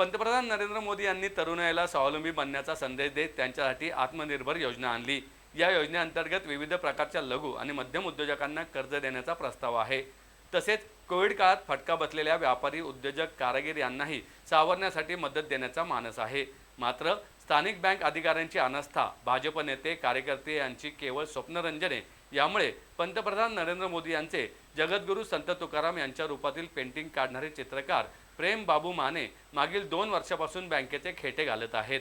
पंतप्रधान नरेंद्र मोदी यांनी तरुणाईला स्वावलंबी बनण्याचा संदेश देत त्यांच्यासाठी आत्मनिर्भर योजना आणली. या योजनेअंतर्गत विविध प्रकारच्या लघु आणि मध्यम उद्योजकांना कर्ज देण्याचा प्रस्ताव आहे. तसेच कोविड काळात फटका बसलेल्या व्यापारी उद्योजक कारागीर यांनाही सावरण्यासाठी मदत देण्याचा मानस आहे. मात्र स्थानिक बँक अधिकाऱ्यांची अनास्था भाजप नेते कार्यकर्ते यांची केवळ स्वप्नरंजने यामुळे पंतप्रधान नरेंद्र मोदी यांचे जगद्गुरू संत तुकाराम यांच्या रूपातील पेंटिंग काढणारे चित्रकार प्रेम बाबू माने मागील दोन वर्षापासून बँकेचे खेटे घालत आहेत.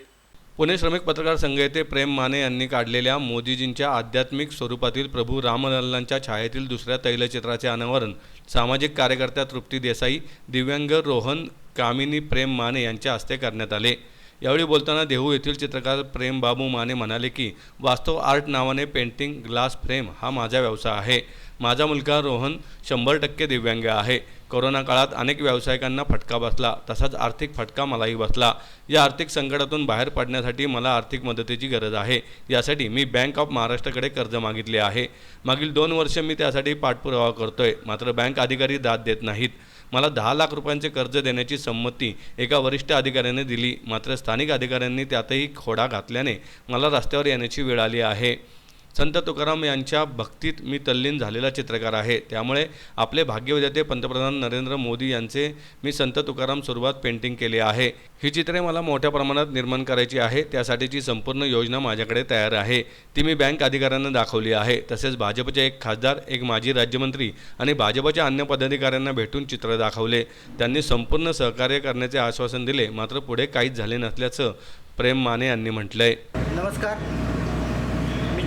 पुणे श्रमिक पत्रकार संघ येथे प्रेम माने यांनी काढलेल्या मोदीजींच्या आध्यात्मिक स्वरूपातील प्रभू रामलल्लांच्या छायेतील दुसऱ्या तैलचित्राचे अनावरण सामाजिक कार्यकर्त्या तृप्ती देसाई दिव्यांग रोहन कामिनी प्रेम माने यांच्या हस्ते करण्यात आले. यावेळी बोलताना देहू येथील चित्रकार प्रेम बाबू माने म्हणाले की वास्तव आर्ट नावाने पेंटिंग ग्लास फ्रेम हा माझा व्यवसाय आहे. माझा मुलगा रोहन शंभर टक्के दिव्यांग आहे. कोरोना काळात अनेक व्यावसायिकांना फटका बसला. तसाच आर्थिक फटका मलाही बसला. या आर्थिक संकटातून बाहेर पडण्यासाठी मला आर्थिक मदतीची गरज आहे. यासाठी मी बँक ऑफ महाराष्ट्राकडे कर्ज मागितले आहे. मागील दोन वर्ष मी त्यासाठी पाठपुरावा करतोय. मात्र बँक अधिकारी दाद देत नाहीत. मला दहा लाख रुपयांचे कर्ज देण्याची संमती एका वरिष्ठ अधिकाऱ्याने दिली. मात्र स्थानिक अधिकाऱ्यांनी त्यातही खोडा घातल्याने मला रस्त्यावर येण्याची वेळ आली आहे. संत तुकाराम यांच्या भक्तीत मी तल्लीन झालेला चित्रकार आहे. त्यामुळे आपले भाग्यविधाते पंतप्रधान नरेंद्र मोदी यांचे मी संत तुकाराम स्वरूपात पेंटिंग केले आहे. ही चित्रे मला मोठ्या प्रमाणात निर्माण करायची आहे. त्यासाठीची संपूर्ण योजना माझ्याकडे तयार आहे. ती मी बँक अधिकाऱ्यांना दाखवली आहे. तसेच भाजपचे एक खासदार एक माजी राज्यमंत्री आणि भाजपच्या अन्य पदाधिकाऱ्यांना भेटून चित्र दाखवले. त्यांनी संपूर्ण सहकार्य करण्याचे आश्वासन दिले. मात्र पुढे काहीच झाले नसल्याचं प्रेम माने यांनी म्हटलंय. नमस्कार.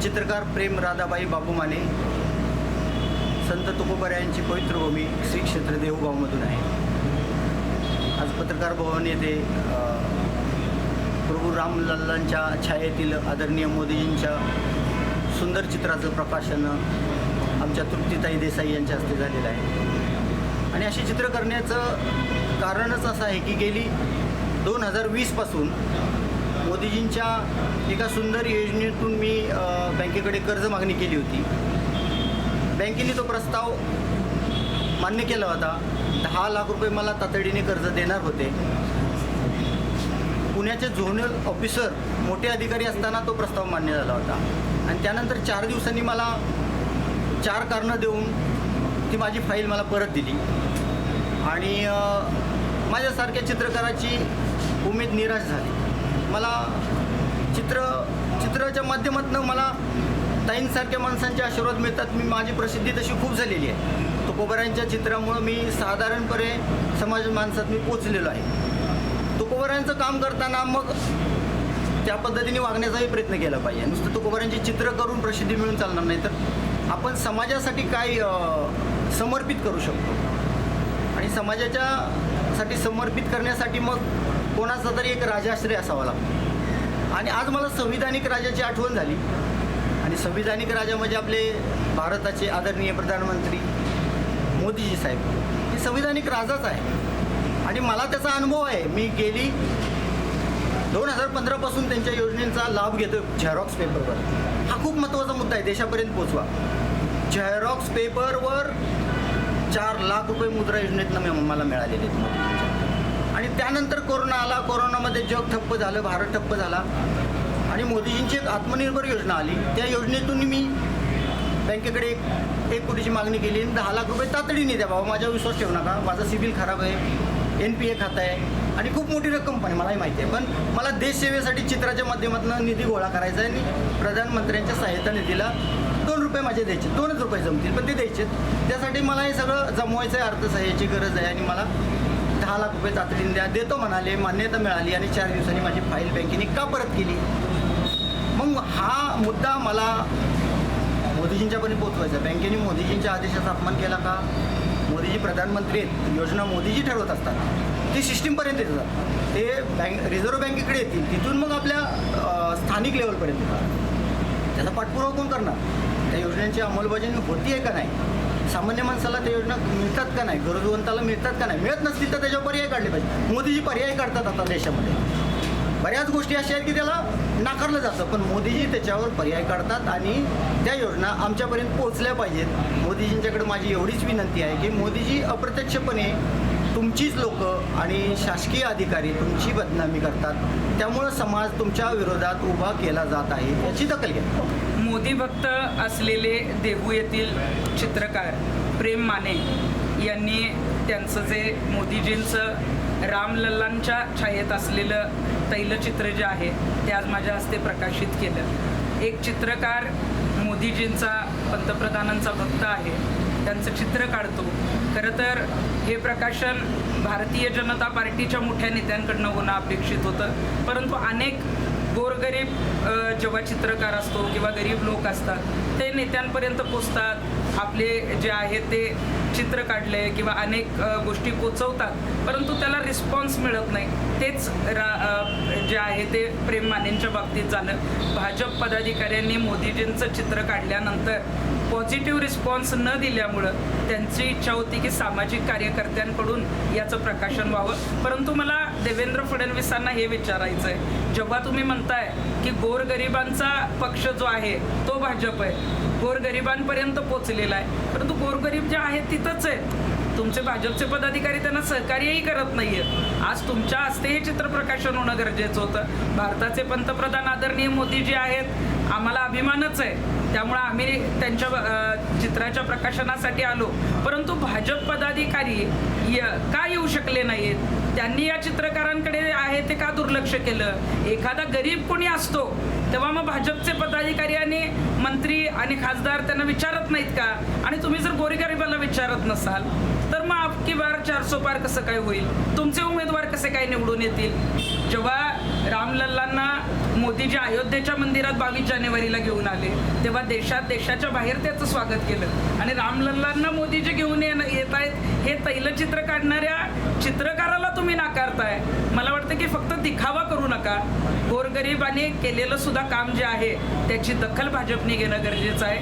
चित्रकार प्रेम राधाबाई बाबू माने संत तुकोबऱ्यांची पवित्र भूमी श्री क्षेत्र देहूगावमधून आहे. आज पत्रकार भवन येथे प्रभू रामलल्लांच्या छायेतील आदरणीय मोदीजींच्या सुंदर चित्राचं प्रकाशन आमच्या तृप्तीताई देसाई यांच्या हस्ते झालेलं आहे. आणि अशी चित्र करण्याचं कारणच असं आहे की गेली दोन हजार वीसपासून मोदीजींच्या एका सुंदर योजनेतून मी बँकेकडे कर्ज मागणी केली होती. बँकेने तो प्रस्ताव मान्य केला होता. दहा लाख रुपये मला तातडीने कर्ज देणार होते. पुण्याचे झोनल ऑफिसर मोठे अधिकारी असताना तो प्रस्ताव मान्य झाला होता. आणि त्यानंतर चार दिवसांनी मला चार कारणं देऊन ती माझी फाईल मला परत दिली. आणि माझ्यासारख्या चित्रकाराची उमेद निराश झाली. मला चित्र चित्राच्या माध्यमातून मला ताईंसारख्या माणसांचे आशीर्वाद मिळतात. मी माझी प्रसिद्धी तशी खूप झालेली आहे. तुकोबऱ्यांच्या चित्रामुळं मी साधारणपणे समाज माणसात मी पोचलेलो आहे. तुकोबऱ्यांचं काम करताना मग त्या पद्धतीने वागण्याचाही प्रयत्न केला पाहिजे. नुसतं तुकोबऱ्यांची चित्र करून प्रसिद्धी मिळून चालणार नाही तर आपण समाजासाठी काय समर्पित करू शकतो. आणि समाजाच्या साठी समर्पित करण्यासाठी मग कोणाचा तरी एक राजाश्रय असावा लागतो. आणि आज मला संविधानिक राजाची आठवण झाली. आणि संविधानिक राजा म्हणजे आपले भारताचे आदरणीय प्रधानमंत्री मोदीजी साहेब. हे संविधानिक राजाच आहे. आणि मला त्याचा अनुभव आहे. मी गेली दोन हजार पंधरापासून त्यांच्या योजनेचा लाभ घेतो झेरॉक्स पेपरवर. हा खूप महत्त्वाचा मुद्दा आहे. देशापर्यंत पोचवा झेरॉक्स पेपरवर चार लाख रुपये मुद्रा योजनेतनं मला मिळालेले आहेत. आणि त्यानंतर कोरोना आला कोरोनामध्ये जग ठप्प झालं भारत ठप्प झाला. आणि मोदीजींची एक आत्मनिर्भर योजना आली. त्या योजनेतून मी बँकेकडे एक एक कोटीची मागणी केली आणि दहा लाख रुपये तातडीने द्या बाबा माझ्यावर विश्वास ठेवू नका. माझा सिबिल खराब आहे एन पी ए खातं आहे आणि खूप मोठी रक्कम पण आहे मलाही माहिती आहे. पण मला देशसेवेसाठी चित्राच्या माध्यमातून निधी गोळा करायचा आहे आणि प्रधानमंत्र्यांच्या सहायता निधीला दोन रुपये माझे द्यायचे. दोनच रुपये जमतील पण ते द्यायचे त्यासाठी मला हे सगळं जमवायचं आहे अर्थसहाय्याची गरज आहे आणि मला दहा लाख रुपये तातडीने द्या देतो म्हणाले मान्यता मिळाली आणि चार दिवसांनी माझी फाईल बँकेने का परत केली? मग हा मुद्दा मला मोदीजींच्यापर्यंत पोहोचवायचा बँकेने मोदीजींच्या आदेशाचा अपमान केला का? मोदीजी प्रधानमंत्री आहेत योजना मोदीजी ठरवत असतात. ती सिस्टीमपर्यंत येतात ते बँक रिझर्व्ह बँकेकडे येतील. तिथून मग आपल्या स्थानिक लेवलपर्यंत येतात. त्याचा पाठपुरावा कोण करणार? त्या योजनेची अंमलबजावणी होती आहे का नाही? सामान्य माणसाला त्या योजना मिळतात का नाही? गरजवंताला मिळतात का नाही? मिळत नसतील तर त्याच्यावर पर्याय काढले पाहिजे. मोदीजी पर्याय काढतात आता देशामध्ये. बऱ्याच गोष्टी अशा आहेत की त्याला नाकारलं जातं पण मोदीजी त्याच्यावर पर्याय काढतात आणि त्या योजना आमच्यापर्यंत पोहोचल्या पाहिजेत. मोदीजींच्याकडे माझी एवढीच विनंती आहे की मोदीजी अप्रत्यक्षपणे तुमचीच लोक आणि शासकीय अधिकारी तुमची बदनामी करतात. त्यामुळं समाज तुमच्या विरोधात उभा केला जात आहे याची दखल घ्या. मोदी भक्त असलेले देहू येथील चित्रकार प्रेम माने यांनी त्यांचं जे मोदीजींचं रामलल्लांच्या छायेत असलेलं तैलचित्र जे आहे ते आज माझ्या हस्ते प्रकाशित केलं. एक चित्रकार मोदीजींचा पंतप्रधानांचा भक्त आहे. त्यांचं चित्र काढतो. खरं तर हे प्रकाशन भारतीय जनता पार्टीच्या मोठ्या नेत्यांकडनं होणं अपेक्षित होतं. परंतु अनेक गोरगरीब जेव्हा चित्रकार असतो किंवा गरीब लोक असतात ते नेत्यांपर्यंत पोचतात. आपले जे आहे ते चित्र काढले किंवा अनेक गोष्टी पोचवतात. परंतु रिस्पॉन्स मिळत नाही. तेच रा जे आहे ते प्रेम मानेंच्या बाबतीत झालं. भाजप पदाधिकाऱ्यांनी मोदीजींचं चित्र काढल्यानंतर पॉझिटिव्ह रिस्पॉन्स न दिल्यामुळं त्यांची इच्छा होती की सामाजिक कार्यकर्त्यांकडून याचं प्रकाशन व्हावं. परंतु मला देवेंद्र फडणवीसांना हे विचारायचं आहे जेव्हा तुम्ही म्हणताय की गोरगरिबांचा पक्ष जो आहे तो भाजप आहे. गोरगरिबांपर्यंत पोचलेला आहे. परंतु गोरगरीब जे आहेत तिथंच आहेत. तुमचे भाजपचे पदाधिकारी त्यांना सहकार्यही करत नाहीयेत आज तुमच्या हस्ते हे चित्रप्रकाशन होणं गरजेचं होतं. भारताचे पंतप्रधान आदरणीय मोदी जे आहेत. आम्हाला अभिमानच आहे. त्यामुळं आम्ही त्यांच्या चित्राच्या प्रकाशनासाठी आलो. परंतु भाजप पदाधिकारी य- का येऊ शकले नाहीत? त्यांनी या चित्रकारांकडे आहे ते का दुर्लक्ष केलं? एखादा गरीब कोणी असतो तेव्हा मग भाजपचे पदाधिकारी आणि मंत्री आणि खासदार त्यांना विचारत नाहीत का? आणि तुम्ही जर गोरीगरिबाला विचारत नसाल तर मग आपकी बार चारसो पार कसं काय होईल? तुमचे उमेदवार कसे काय निवडून येतील? जेव्हा रामलल्लांना मोदीजी अयोध्येच्या मंदिरात बावीस जानेवारीला घेऊन आले. तेव्हा देशात देशाच्या बाहेर त्याचं स्वागत केलं. आणि रामलल्लांना मोदीजी घेऊन येणं येत आहेत हे तैलचित्र काढणाऱ्या चित्रकाराला तुम्ही नाकारताय. मला वाटतं की फक्त दिखावा करू नका. गोरगरिबाने केलेलं सुद्धा काम जे आहे त्याची दखल भाजपने घेणं गरजेचं आहे.